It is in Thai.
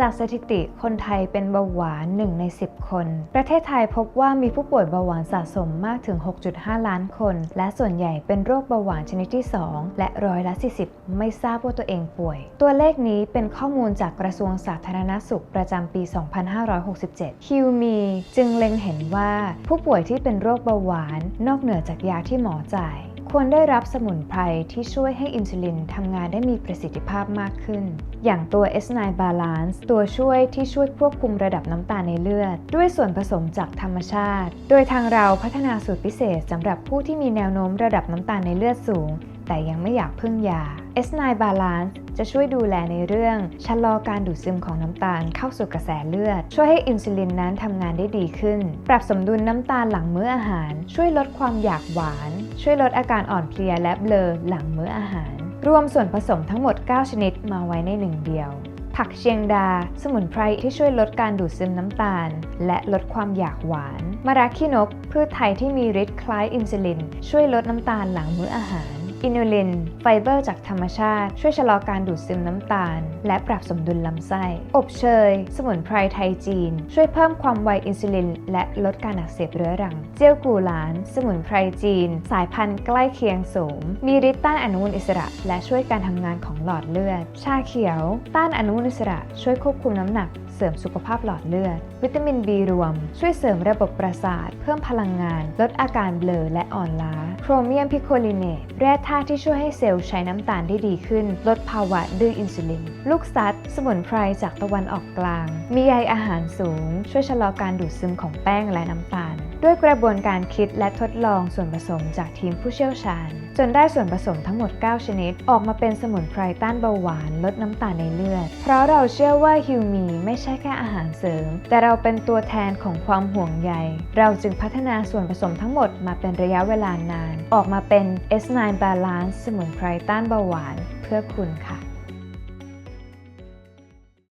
จากสถิติคนไทยเป็นเบาหวาน 1 ใน 10 คน ประเทศไทยพบว่ามีผู้ป่วยเบาหวานสะสมมากถึง 6.5 ล้านคน และส่วนใหญ่เป็นโรคเบาหวานชนิดที่ 2 และร้อยละ 40 ไม่ทราบว่าตัวเองป่วย ตัวเลขนี้เป็นข้อมูลจากกระทรวงสาธารณสุขประจำปี 2567ฮิวมีจึงเล็งเห็นว่าผู้ป่วยที่เป็นโรคเบาหวาน นอกเหนือจากยาที่หมอจ่าย ควรได้รับสมุนไพรที่ช่วยให้อินซูลินทำงานได้มีประสิทธิภาพมากขึ้น อย่างตัว S9 Balance ตัวช่วยที่ช่วยควบคุมระดับน้ำตาลในเลือด ด้วยส่วนผสมจากธรรมชาติ โดยทางเราพัฒนาสูตรพิเศษสำหรับผู้ที่มีแนวโน้มระดับน้ำตาลในเลือดสูง แต่ยังไม่อยากพึ่งยา S9 Balance จะช่วยดูแลในเรื่องชะลอการดูดซึมของน้ำตาลเข้าสู่กระแสเลือด ช่วยให้อินซูลินนั้นทำงานได้ดีขึ้น ปรับสมดุลน้ำตาลหลังมื้ออาหาร ช่วยลดความอยากหวาน ช่วยลดอาการอ่อนเพลียและเบลอหลังมื้ออาหาร รวมส่วนผสมทั้งหมด 9 ชนิดมาไว้ในหนึ่งเดียว ผักเชียงดา สมุนไพรที่ช่วยลดการดูดซึมน้ำตาล และลดความอยากหวานมะระขี้นก พืชไทยที่มีฤทธิ์คล้ายอินซูลิน ช่วยลดน้ำตาลหลังมื้ออาหาร อินูลิน ไฟเบอร์จากธรรมชาติ ช่วยชะลอการดูดซึมน้ำตาล และปรับสมดุลลำไส้ อบเชย สมุนไพรไทยจีน ช่วยเพิ่มความไวอินซูลิน และลดการอักเสบเรื้อรัง เจียวกูหลาน สมุนไพรจีน สายพันธุ์ใกล้เคียงสูงมีฤทธิ์ต้านอนุมูลอิสระ และช่วยการทำงานของหลอดเลือด ชาเขียว ต้านอนุมูลอิสระ ช่วยควบคุมน้ำหนัก เสริมสุขภาพหลอดเลือด วิตามิน B รวม ช่วยเสริมระบบประสาท เพิ่มพลังงาน ลดอาการเบลอและอ่อนล้า โครเมียมพิโคลินเนตแร่ธาตุที่ช่วยให้เซลล์ใช้น้ำตาลได้ดีขึ้น ลดภาวะดื้ออินซูลิน ลูกซัด สมุนไพรจากตะวันออกกลาง มีใยอาหารสูง ช่วยชะลอการดูดซึมของแป้งและน้ำตาลด้วยกระบวนการคิดและทดลองส่วนผสมจากทีมผู้เชี่ยวชาญ จนได้ส่วนผสมทั้งหมด 9 ชนิด ออกมาเป็นสมุนไพรต้านเบาหวานลดน้ำตาลในเลือด เพราะเราเชื่อว่าฮิวมีไม่ใช่แค่อาหารเสริม แต่เราเป็นตัวแทนของความห่วงใย เราจึงพัฒนาส่วนผสมทั้งหมดมาเป็นระยะเวลานาน ออกมาเป็น S9 Balance สมุนไพรต้านเบาหวาน เพื่อคุณค่ะ